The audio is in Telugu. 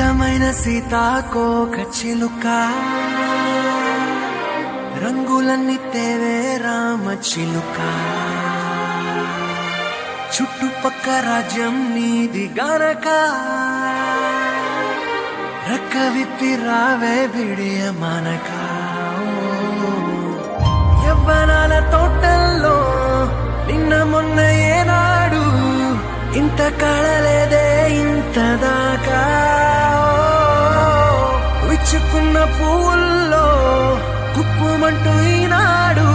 అందమైన సీతాకోక చిలుక. రంగులన్నీ తేవే రామ చిలుక. చుట్టుపక్క రాజ్యం నీది గనక. రక్క విప్పి రావే బిడియ మనక. యవ్వనాల తోటల్లో నిన్న మొన్న ఏనాడు ఇంత కళలేదే విచ్చుకున్న పువ్వుల్లో కుప్పుమంటూ ఈనాడు